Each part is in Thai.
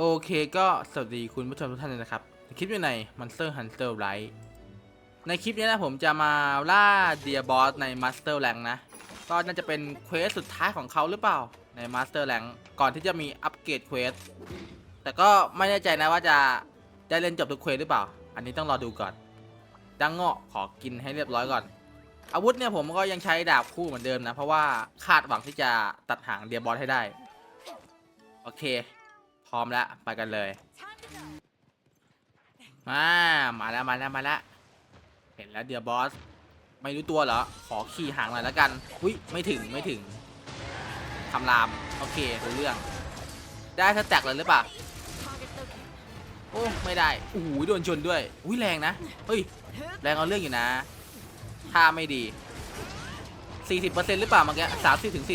โอเคก็สวัสดีคุณผู้ชมทุกท่านเลยนะครับ คลิปอยู่ใน Monster Hunter Rise ในคลิปนี้นะผมจะมาล่าเดียบอสใน Master Rank นะ ก็น่าจะเป็นเควสสุดท้ายของเขาหรือเปล่าใน Master Rank ก่อนที่จะมีอัปเกรดเควส แต่ก็ไม่แน่ใจนะว่าจะได้เล่นจบทุกเควสหรือเปล่า อันนี้ต้องรอดูก่อน ดังเงาะขอกินให้เรียบร้อยก่อน อาวุธเนี่ยผมก็ยังใช้ดาบคู่เหมือนเดิมนะ เพราะว่าคาดหวังที่จะตัดหางเดียบอสให้ได้ โอเค พร้อมแล้วไปกันเลย มา มาแล้วมาแล้วมาแล้ว เห็นแล้วเดียบอส ไม่รู้ตัวเหรอ ขอขี่หางหน่อยแล้วกัน อุ้ยไม่ถึงไม่ถึงคำราม โอเครู้เรื่อง ได้สแต็กเลยหรือเปล่า โอ้ไม่ได้โอ้โหโดนชนด้วย อุ้ยแรงนะ เฮ้ย แรงเอาเรื่องอยู่นะถ้าไม่ดี 40%หรือเปล่าเมื่อกี้30ถึง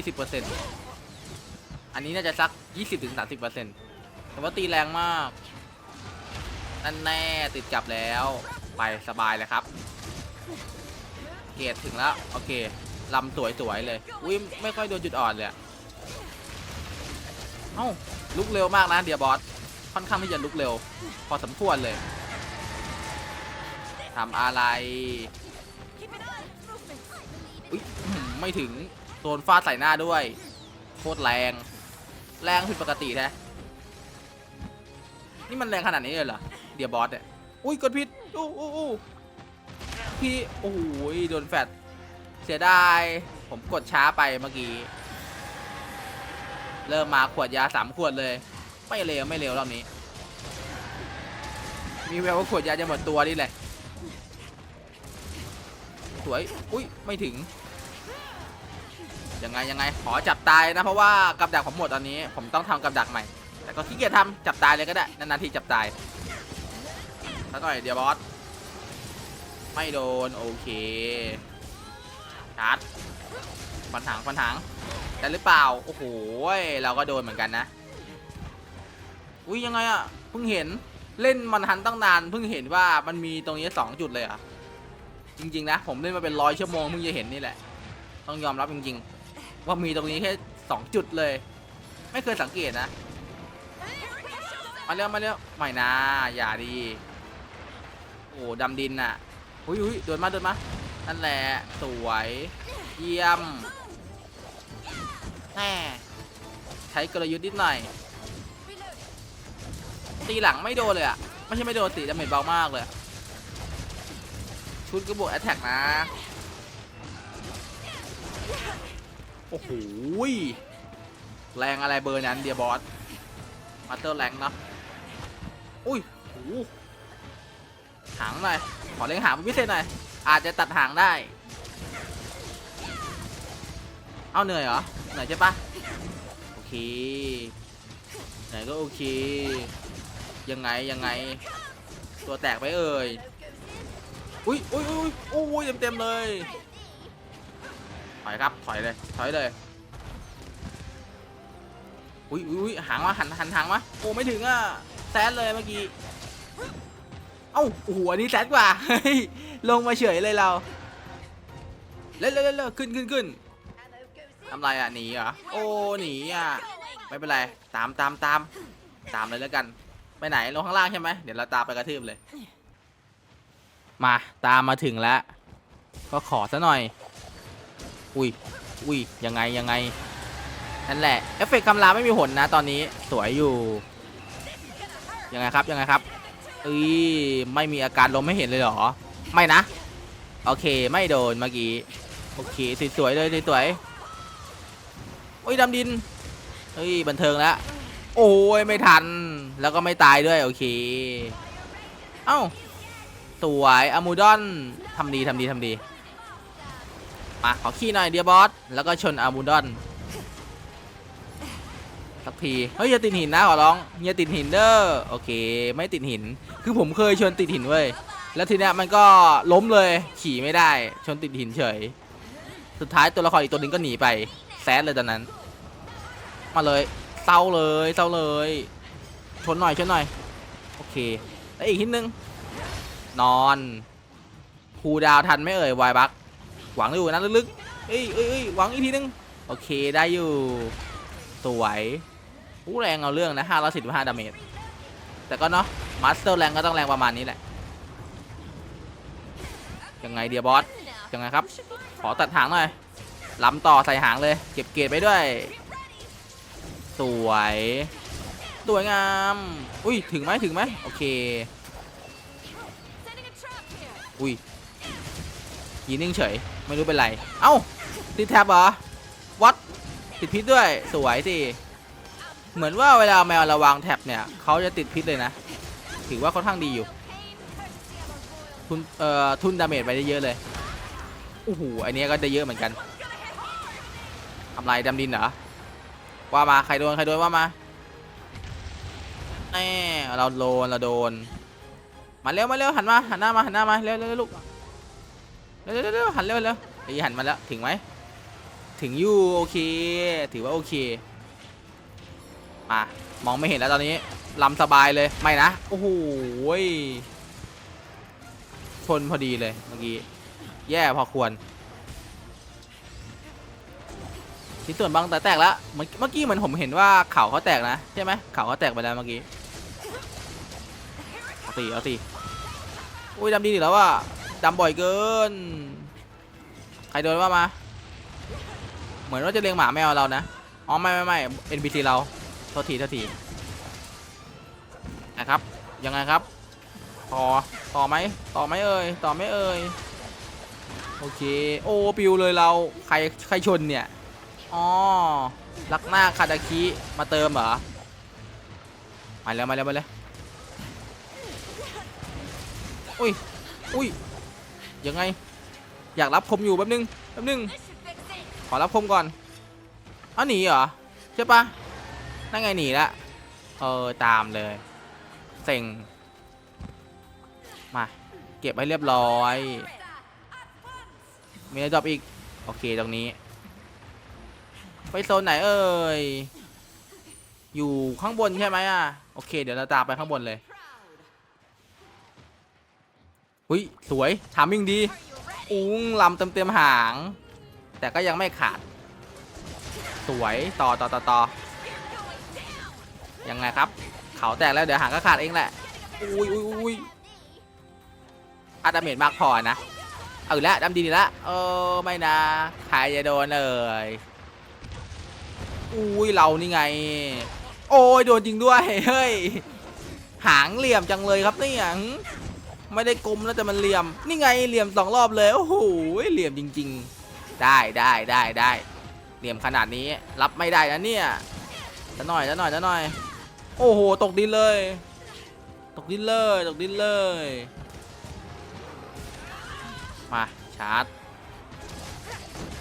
40%อันนี้น่าจะสัก 20ถึง30% แต่ว่าตีแรงมากนั่นแน่ติดกลับแล้ว ไปสบายเลยครับ เกรดถึงแล้ว โอเคลำสวยๆเลย อุ้ยไม่ค่อยโดนจุดอ่อนเลย เอ้าลุกเร็วมากนะเดียบอส ค่อนข้างที่จะลุกเร็ว พอสมควรเลยทำอะไร อุ๊ยไม่ถึงโดนฟาดใส่หน้าด้วย โคตรแรง แรงผิดปกติแท้ นี่มันแรงขนาดนี้เลยเหรอ เดียบอสเนี่ยอุ้ยกดผิดอู้อู้อู้พี่โอ้โหโดนแฟดเสียดาย ผมกดช้าไปเมื่อกี้ เริ่มมาขวดยาสามขวดเลย ไม่เร็วไม่เร็วรอบนี้ มีแววว่าขวดยาจะหมดตัวนี่แหละ สวย อุ้ยไม่ถึง ยังไงยังไง ขอจับตายนะเพราะว่ากับดักผมหมดตอนนี้ ผมต้องทำกับดักใหม่ แต่ก็ขี้เกียจทำจับตายเลยก็ได้ นานๆทีจับตายสักหน่อยเดี๋ยวบอส ไม่โดน โอเคชาร์จฟันถังฟันถังแต่หรือเปล่า โอ้โห เราก็โดนเหมือนกันนะ อุ้ยยังไงอะเพิ่งเห็นเล่นมันหันตั้งนานเพิ่งเห็นว่ามันมีตรงนี้สองจุดเลยอะจริง ๆ นะ ผมเล่นมาเป็นร้อยชั่วโมงเพิ่งจะเห็นนี่แหละ ต้องยอมรับจริงๆ ว่ามีตรงนี้แค่สองจุดเลย ไม่เคยสังเกตนะ มาเร็วมาเร็วไม่นะอย่าดีโอ้ดำดินน่ะอุ้ยอุ้ยโดนมาโดนมานั่นแหละสวยเยี่ยมแหมใช้กลยุทธ์นิดหน่อยตีหลังไม่โดนเลยอะไม่ใช่ไม่โดนตีดาเมจเบามากเลยชุดกระบอกแอตแทกนะโอ้โหแรงอะไรเบอร์นั้นเดียบอสมาเตอร์แรงเนาะ อุ้ยโอ้หางหน่อย ขอเล็งหางพิเศษหน่อย อาจจะตัดหางได้ เอาเหนื่อยเหรอ เหนื่อยใช่ปะโอเค เหนื่อยก็โอเค ยังไงยังไง ตัวแตกไปเอ่ย อุ้ยอุ้ยอุ้ยอุ้ยเต็มเต็มเลย ถอยครับ ถอยเลย ถอยเลยอุ้ยอุ้ยอุ้ยหางมาหันหันหางมาโอ้ไม่ถึงอะ แซดเลยเมื่อกี้ เอ้าโอ้โหอันนี้แซดกว่า ลงมาเฉยเลยเราเล่นเล่เขึ้นขึ้นขึ้นทำไรอะหนีเหรอ โอ้หนีอะ ไม่เป็นไร ตามตามตาม ตามเลยแล้วกัน ไปไหนลงข้างล่างใช่ไหมเดี๋ยวเราตามไปกระทืบเลย มาตามมาถึงแล้ว ก็ขอซะหน่อย อุ้ย อุ้ยยังไงยังไงนั่นแหละ เอฟเฟกต์คำรามไม่มีผลนะตอนนี้ สวยอยู่ ยังไงครับยังไงครับเอ้ยไม่มีอาการลมไม่เห็นเลยเหรอ ไม่นะ โอเคไม่โดนเมื่อกี้โอเคสวยๆเลยสวยๆโอ้ยดำดินเฮ้ยบันเทิงแล้วโอ้ยไม่ทันแล้วก็ไม่ตายด้วยโอเค เอ้าสวยอะมูดอนทำดีทำดีทำดีมาขอขี้หน่อยเดียบอสแล้วก็ชนอะมูดอน สักที เฮ้ยอย่าติดหินนะขอร้องอย่าติดหินเด้อโอเค ไม่ติดหิน คือผมเคยชนติดหินเว้ยแล้วทีเนี้ยมันก็ล้มเลยขี่ไม่ได้ ชนติดหินเฉย สุดท้ายตัวละครอีกตัวหนึงก็หนีไปแซดเลยตอนนั้น มาเลยเศร้าเลยเศร้าเลยชนหน่อยชนหน่อยโอเคแล้วอีกทีนึงนอนคูดาวทันไหม่เอ่ยวายบักหวังอยู่นะลึกๆเอ้ยเอ้ยเอ้ยหวังอีกทีนึงโอเคได้อยู่สวย อู้แรงเอาเรื่องนะ515ดาเมจ แต่ก็เนาะมาสเตอร์แรงก็ต้องแรงประมาณนี้แหละ ยังไงเดียบอส ยังไงครับ ขอตัดหางหน่อยล้ำต่อใส่หางเลย เก็บเกรดไปด้วย สวย สวยงาม อุ้ย ถึงไหมถึงไหมโอเค อุ้ยยีนิ่งเฉย ไม่รู้เป็นไร เอ้าติดแท็บเหรอ วัดติดพิษด้วย สวยสิ เหมือนว่าเวลาแมวราวางแท็บเนี่ยเขาจะติดพิษเลยนะ ถือว่าค่อนข้างดีอยู่ ทุนเอ่อทุนดาเมจไปได้เยอะเลยโอ้โหอันนี้ก็ได้เยอะเหมือนกันทำลายดำดินเหรอว่ามาใครโดนใครโดนว่ามาแน่เราโดนเราโดนมาเร็วมาเร็วหันมาหันหน้ามาหันหน้ามาเร็วเร็วลูกเร็วเร็วเร็วหันเร็วเร็วไอ้หันมาแล้วถึงไหมถึงอยู่โอเค ถือว่าโอเค มามองไม่เห็นแล้วตอนนี้ลำสบายเลยไม่นะโอ้โหชนพอดีเลยเมื่อกี้แย่พอควรชิ้นส่วนบางแต่แตกแล้วเมื่อกี้เหมือนผมเห็นว่าเข่าเขาแตกนะใช่ไหมเข่าเขาแตกไปแล้วเมื่อกี้เอาสิเอาสิอุ้ยดำดีอีแล้วว่าดำบ่อยเกิน ใครโดนว่ามา เหมือนว่าจะเลี้ยงหมาแมวเรานะ อ๋อไม่ไม่ไม่ NPC เรา โทษทีโทษทีนะครับ ยังไงครับ ต่อ ต่อไหม ต่อไหมเอ่ย ต่อไหมเอ่ย โอเค โอ้ปิวเลยเรา ใคร ใครชนเนี่ย อ๋อ ลักหน้าคาตาคิ มาเติมเหรอ มาแล้วมาแล้วมาแล้วอุ้ย อุ้ย ยังไง อยากรับคมอยู่แป๊บนึง แป๊บนึง ขอรับคมก่อนอ้าวหนีเหรอ ใช่ปะ นั่นไงหนีละเออตามเลยเซ็งมาเก็บให้เรียบร้อย มีอะไรดรอปอีก โอเคตรงนี้ ไปโซนไหนเอ่ย อยู่ข้างบนใช่ไหมอะ โอเค เดี๋ยวเราตามไปข้างบนเลยหุยสวยทามิ่งดี อุ้งลำเต็มเต็มๆหาง แต่ก็ยังไม่ขาด สวยต่อต่อต่อต่อ ยังไงครับ เขาแตกแล้วเดี๋ยวหางก็ขาดเองแหละ อุ้ยอุ้ยอุ้ยอาดาเมจมากพอนะ เอาอีกแล้วดำดีอีกแล้วเออไม่นะใครจะโดนเอ่ยอุ้ยเรานี่ไง โอ้ยโดนจริงด้วยเฮ้ยหางเหลี่ยมจังเลยครับเนี่ยหึไม่ได้กลมแล้วแต่มันเหลี่ยม นี่ไงเหลี่ยมสองรอบเลยโอ้โหเหลี่ยมจริง ๆ ได้ได้ได้ได้เหลี่ยมขนาดนี้รับไม่ได้นะเนี่ยจะหน่อยจะหน่อยจะหน่อย โอ้โห ตกดินเลย ตกดินเลย ตกดินเลย มา ชาร์จ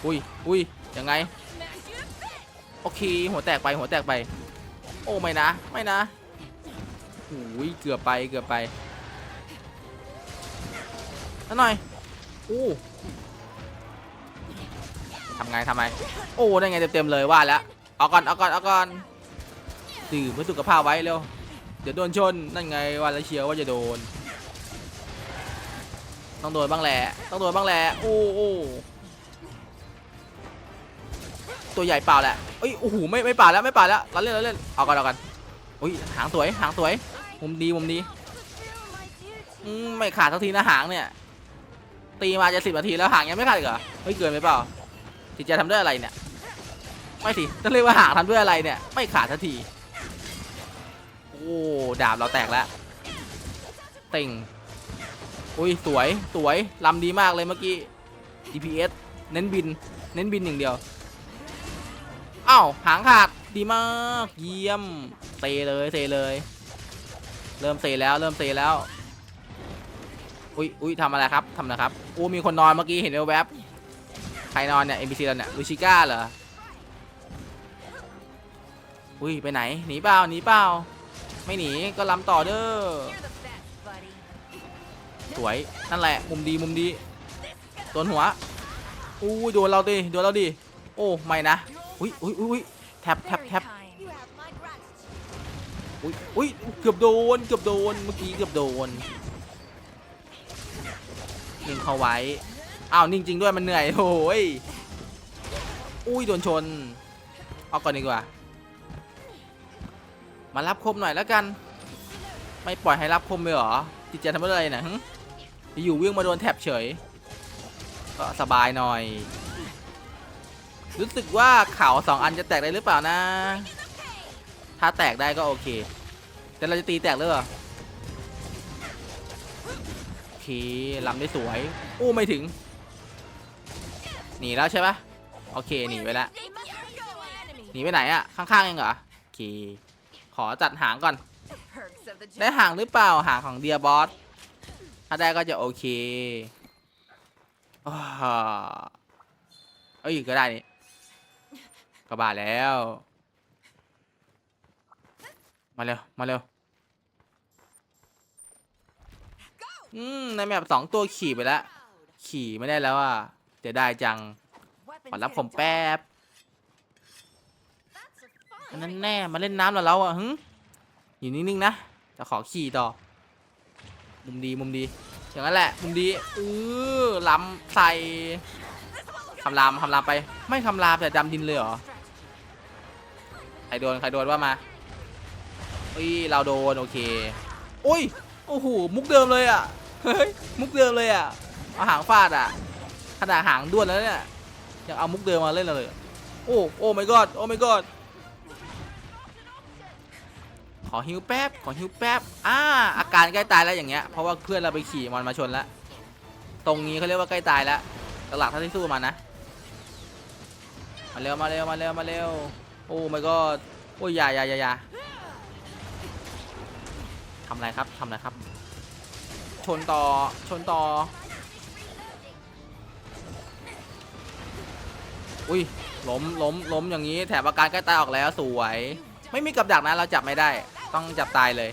อุ้ยอุ้ยยังไง โอเค หัวแตกไป หัวแตกไป โอ้ ไม่นะ ไม่นะโอ้ยเกือบไป เกือบไปแล้วหน่อยอู้ทำไงทำไงโอ้ ได้ไงเต็มๆเลยว่าแล้ว เอาก่อน เอาก่อน เอาก่อน ดื่มเพื่อสุขภาพไว้เร็วเดี๋ยวโดนชนนั่นไงว่าแล้วเชียวว่าจะโดน ต้องโดนบ้างแหละต้องโดนบ้างแหละโอ้โอ้ตัวใหญ่เปล่าแหละเอ้ยโอ้โหไม่ไม่ป่าแล้วไม่ป่าแล้วเราเล่นเราเล่นเอากันเอากันอุ้ยหางสวยหางสวยมุมดีมุมดีอืมไม่ขาดสักทีนะหางเนี่ย ตีมาจะสิบนาทีแล้วหางยังไม่ขาดเหรอเฮ้ยเกินไปเปล่าจิตใจทำด้วยอะไรเนี่ย ไม่สิต้องเรียกว่าหางทำด้วยอะไรเนี่ย ไม่ขาดสักที โอ้ดาบเราแตกแล้วเต่งอุ้ยสวยสวยลำดีมากเลยเมื่อกี้ GPS เน้นบิน เน้นบินอย่างเดียวอ้าวหางขาดดีมาก เยี่ยมเซเลยเซเลย เริ่มเซแล้วเริ่มเซแล้วอุ้ยอุ้ยทำอะไรครับทำนะไรครับโอ้มีคนนอนเมื่อกี้เห็นแวบใครนอนเนี่ย NPC เราเนี่ยลูชิก้าเหรออุ้ยไปไหนหนีเปล่าหนีเปล่า ไม่หนีก็ล้ำต่อเด้อสวยนั่นแหละมุมดีมุมดีโดนหัวอู้ยโดนเราดิโดนเราดิโอ้ไม่นะอุ้ยอุ้ยอุ้ยแท็บแท็บแท็บอุ้ยอุ้ยเกือบโดนเกือบโดนเมื่อกี้เกือบโดนนิ่งเขาไว้อ้าวนิ่งจริงด้วยมันเหนื่อยโอ้ยอุ้ยโดนชนเอาก่อนดีกว่า มารับคมหน่อยแล้วกัน ไม่ปล่อยให้รับคมไปเหรอจิตใจทำอะไรนะอยู่วิ่งมาโดนแทบเฉย ก็สบายหน่อย รู้สึกว่าเข่าสองอันจะแตกได้หรือเปล่านะ ถ้าแตกได้ก็โอเค แต่เราจะตีแตกเลยเหรอโอเคลำได้สวยอู้ไม่ถึงหนีแล้วใช่ปะโอเคหนีไปแล้วหนีไปไหนอะข้างๆเองเหรอโอเค ขอจัดหางก่อน ได้หางหรือเปล่าหางของเดียบอส ถ้าได้ก็จะโอเคอ้าวเอ้ยก็ได้นี่ก็บาแล้ว มาเร็ว มาเร็ว อืม ในแมปสองตัวขี่ไปแล้ว ขี่ไม่ได้แล้วอะเดี๋ยวได้จังขอรับผมแป๊บ อันนั้นแน่มาเล่นน้ำแล้วเราอะหึอยู่นิ่งๆนะจะขอขี่ต่อ มุมดีมุมดีอย่างนั้นแหละ มุมดีเออล้ำใส่คำรามคำรามไป ไม่คำรามแต่ดำดินเลยเหรอใครโดนใครโดนว่ามาอุ้ยเราโดนโอเคอุ้ยโอ้โหมุกเดิมเลยอะเฮ้ยมุกเดิมเลยอะเอาหางฟาดอะขนาดหางด้วนแล้วเนี่ยยังเอามุกเดิมมาเล่นเลย โอ้โอ้ my god โอ้ my god อฮิวแป๊บ ขอฮิวแป๊บ อ่า อาการใกล้ตายแล้วอย่างเงี้ย เพราะว่าเพื่อนเราไปขี่มันมาชนแล้ว ตรงนี้เขาเรียกว่าใกล้ตายแล้วตลาดท่าที่สู้มานะ มาเร็ว มาเร็ว มาเร็ว มาเร็ว โอ้ my god โอ้ยยาอย่าอย่าอย่าทำอะไรครับทำอะไรครับ ชนต่อ ชนต่อ อุ้ยล้มล้มล้มอย่างนี้ แถบอาการใกล้ตายออกแล้วสวย ไม่มีกับดักนะเราจับไม่ได้ ต้องจับตายเลย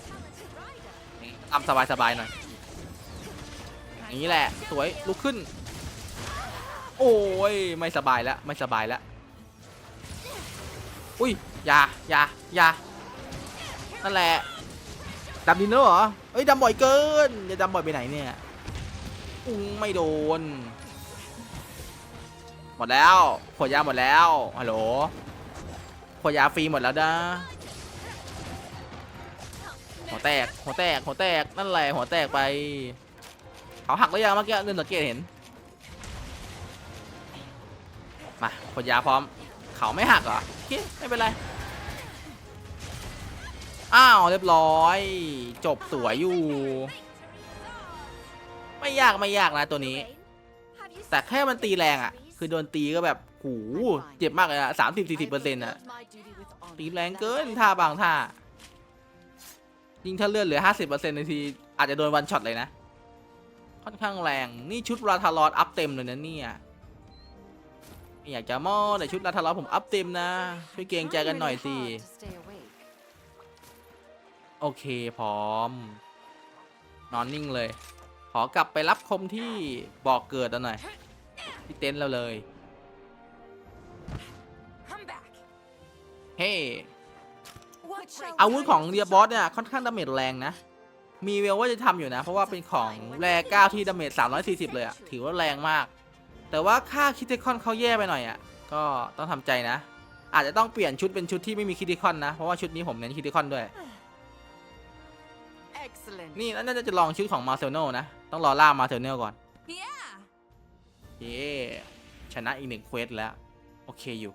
ทำสบายๆหน่อยอย่างนี้แหละ สวยลุกขึ้น โอ้ยไม่สบายแล้วไม่สบายแล้วอุ้ยอย่าอย่าอย่านั่นแหละดำดินแล้วเหรอเอ้ยดำบ่อยเกินจะดำบ่อยไปไหนเนี่ยอุ้งไม่โดน หมดแล้วขวดยาหมดแล้วฮัลโหลขวดยาฟรีหมดแล้วนะ หัวแตก หัวแตก หัวแตก นั่นแหละ หัวแตกไปเขาหักแล้วยังเมื่อกี้เดินสังเกตเห็น มาขวดยาพร้อม เขาไม่หักเหรอโอเคไม่เป็นไร อ้าวเรียบร้อย จบสวยอยู่ ไม่ยากไม่ยากนะตัวนี้ แต่แค่มันตีแรงอะ คือโดนตีก็แบบหูเจ็บมากเลยอะสามสิบสี่สิบเปอร์เซ็นต์อะตีแรงเกินท่าบางท่า ยิ่งถ้าเลือดเหลือห้าสิบเปอร์เซ็นต์ในที อาจจะโดนวันช็อตเลยนะ ค่อนข้างแรง นี่ชุดราทารอดอัพเต็มเลยนะเนี่ยไม่อยากจะมอแต่ชุดราทารอดผมอัพเต็มนะ ช่วยเกรงใจกันหน่อยสิ โอเคพร้อม นอนนิ่งเลย ขอกลับไปรับคมที่บอกเกิดแล้วหน่อย ที่เต็นท์เราเลย เฮ้ อาวุธของเรียบอสเนี่ยค่อนข้างดาเมจแรงนะ มีเวลว่าจะทำอยู่นะ เพราะว่าเป็นของแรเก้าที่ดาเมจ340 เลยอะถือว่าแรงมาก แต่ว่าค่าคิติคอนเขาแย่ไปหน่อยอะก็ต้องทำใจนะ อาจจะต้องเปลี่ยนชุดเป็นชุดที่ไม่มีคิติคอนนะ เพราะว่าชุดนี้ผมเน้นคิติคอนด้วย นี่น่าจะจะลองชุดของมาเซลโนนะ ต้องรอล่ามาเซลโนก่อนเย้ชนะอีกหนึ่งเควสแล้ว โอเคอยู่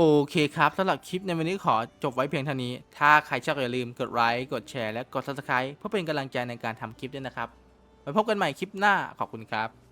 โอเคครับสำหรับคลิปในวันนี้ขอจบไว้เพียงเท่านี้ ถ้าใครชอบอย่าลืมกดไลค์ กดแชร์ และกด subscribe เพื่อเป็นกำลังใจในการทำคลิปด้วยนะครับไว้พบกันใหม่คลิปหน้า ขอบคุณครับ